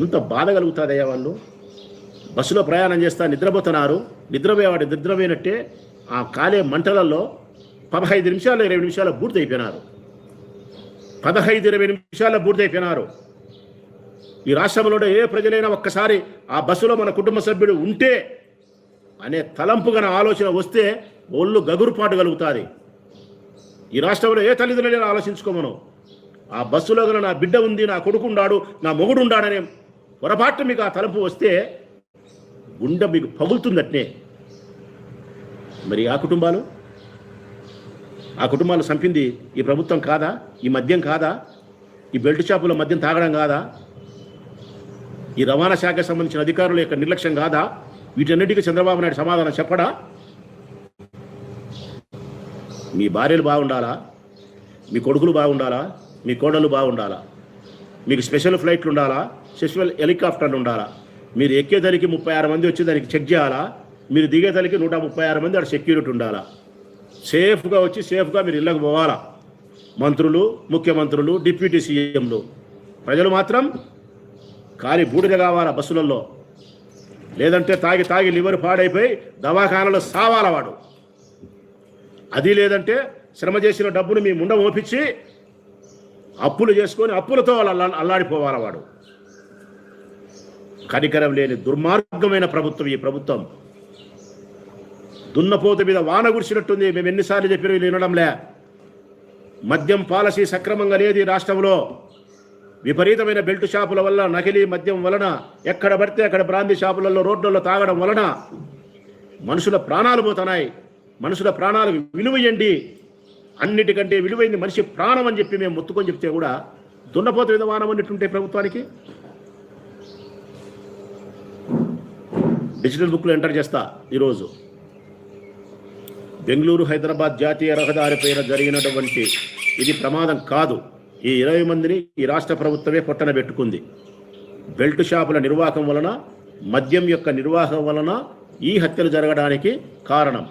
ఎంత బాధ కలుగుతుందయ్యా వాళ్ళు? బస్సులో ప్రయాణం చేస్తా నిద్రపోతున్నారు. నిద్రపోయేవాడు నిద్రపోయినట్టే ఆ కాలే మంటలలో పదహైదు నిమిషాలు ఇరవై నిమిషాలు పూర్తయిపోయినారు పదహైదు ఇరవై నిమిషాలు పూర్తయిపోయినారు ఈ రాష్ట్రంలో ఏ ప్రజలైనా ఒక్కసారి ఆ బస్సులో మన కుటుంబ సభ్యుడు ఉంటే అనే తలంపు గన ఆలోచన వస్తే ఒళ్ళు గగురుపాటు కలుగుతుంది. ఈ రాష్ట్రంలో ఏ తల్లిదండ్రులైనా ఆలోచించుకోమను. ఆ బస్సులో గల నా బిడ్డ ఉంది నా కొడుకు ఉండాడు నా మొగుడు ఉండాడనే పొరపాటు మీకు ఆ తలుపు వస్తే గుండె మీకు పగులుతుందట్నే. మరి ఆ కుటుంబాలు? ఆ కుటుంబాలు చంపింది ఈ ప్రభుత్వం కాదా? ఈ మద్యం కాదా? ఈ బెల్ట్ షాపులో మద్యం తాగడం కాదా? ఈ రవాణా శాఖకు సంబంధించిన అధికారుల యొక్క నిర్లక్ష్యం కాదా? వీటన్నిటికీ చంద్రబాబు నాయుడు సమాధానం చెప్పడా? మీ భార్యలు బాగుండాలా? మీ కొడుకులు బాగుండాలా? మీ కోడలు బాగుండాలా? మీకు స్పెషల్ ఫ్లైట్లు ఉండాలా? స్పెషల్ హెలికాప్టర్లు ఉండాలా? మీరు ఎక్కేదానికి ముప్పై ఆరు మంది వచ్చి దానికి చెక్ చేయాలా? మీరు దిగేదానికి నూట ముప్పై ఆరు మంది అక్కడ సెక్యూరిటీ ఉండాలా? సేఫ్గా వచ్చి సేఫ్గా మీరు ఇళ్ళకు పోవాలా? మంత్రులు ముఖ్యమంత్రులు డిప్యూటీ సీఎంలు. ప్రజలు మాత్రం ఖాళీ బూడిద కావాలా బస్సులలో? లేదంటే తాగి తాగి లివర్ పాడైపోయి దవాఖానలో సావాల వాడు? అది లేదంటే శ్రమ చేసిన డబ్బును మీ ముండ ఓపించి అప్పులు చేసుకొని అప్పులతో వాళ్ళు అల్లా అల్లాడిపోవాలి వాడు? కనికరం లేని దుర్మార్గమైన ప్రభుత్వం ఈ ప్రభుత్వం. దున్నపోత మీద వాన కురిసినట్టుంది. మేము ఎన్నిసార్లు చెప్పిన వీళ్ళు వినడంలే. మద్యం పాలసీ సక్రమంగా లేదు ఈ రాష్ట్రంలో. విపరీతమైన బెల్ట్ షాపుల వల్ల నకిలీ మద్యం వలన ఎక్కడ పడితే అక్కడ బ్రాందీ షాపులలో రోడ్లలో తాగడం వలన మనుషుల ప్రాణాలు పోతున్నాయి. మనుషుల ప్రాణాలు విలువయండి అన్నిటికంటే విలువైంది మనిషి ప్రాణం అని చెప్పి మేము మొత్తుకొని చెప్తే కూడా దున్నపోత విధమానం అన్నట్టుంటే ప్రభుత్వానికి? డిజిటల్ బుక్లో ఎంటర్ చేస్తా ఈరోజు. బెంగళూరు హైదరాబాద్ జాతీయ రహదారి పైన జరిగినటువంటి ఇది ప్రమాదం కాదు. ఈ ఇరవై మందిని ఈ రాష్ట్ర ప్రభుత్వమే పొట్టన పెట్టుకుంది. బెల్ట్ షాపుల నిర్వాహకం వలన మద్యం యొక్క నిర్వాహకం వలన ఈ హత్యలు జరగడానికి కారణం.